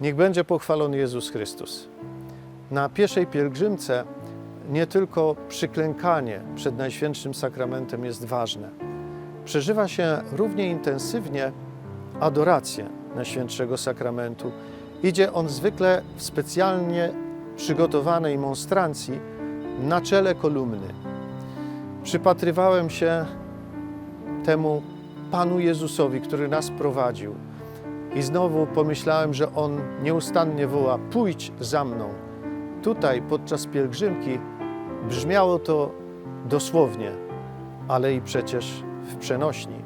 Niech będzie pochwalony Jezus Chrystus. Na pierwszej pielgrzymce nie tylko przyklękanie przed Najświętszym Sakramentem jest ważne. Przeżywa się równie intensywnie adorację Najświętszego Sakramentu. Idzie on zwykle w specjalnie przygotowanej monstrancji na czele kolumny. Przypatrywałem się temu Panu Jezusowi, który nas prowadził. I znowu pomyślałem, że On nieustannie woła: Pójdź za mną. Tutaj podczas pielgrzymki brzmiało to dosłownie, ale i przecież w przenośni.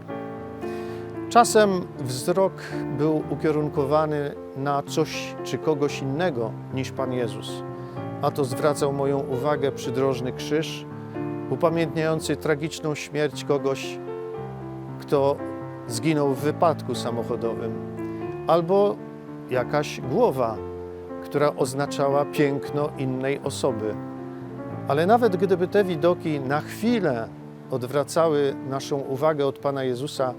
Czasem wzrok był ukierunkowany na coś czy kogoś innego niż Pan Jezus, a to zwracał moją uwagę przydrożny krzyż, upamiętniający tragiczną śmierć kogoś, kto zginął w wypadku samochodowym, albo jakaś głowa, która oznaczała piękno innej osoby. Ale nawet gdyby te widoki na chwilę odwracały naszą uwagę od Pana Jezusa,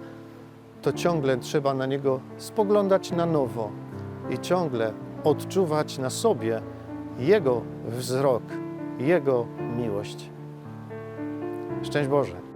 to ciągle trzeba na Niego spoglądać na nowo i ciągle odczuwać na sobie Jego wzrok, Jego miłość. Szczęść Boże!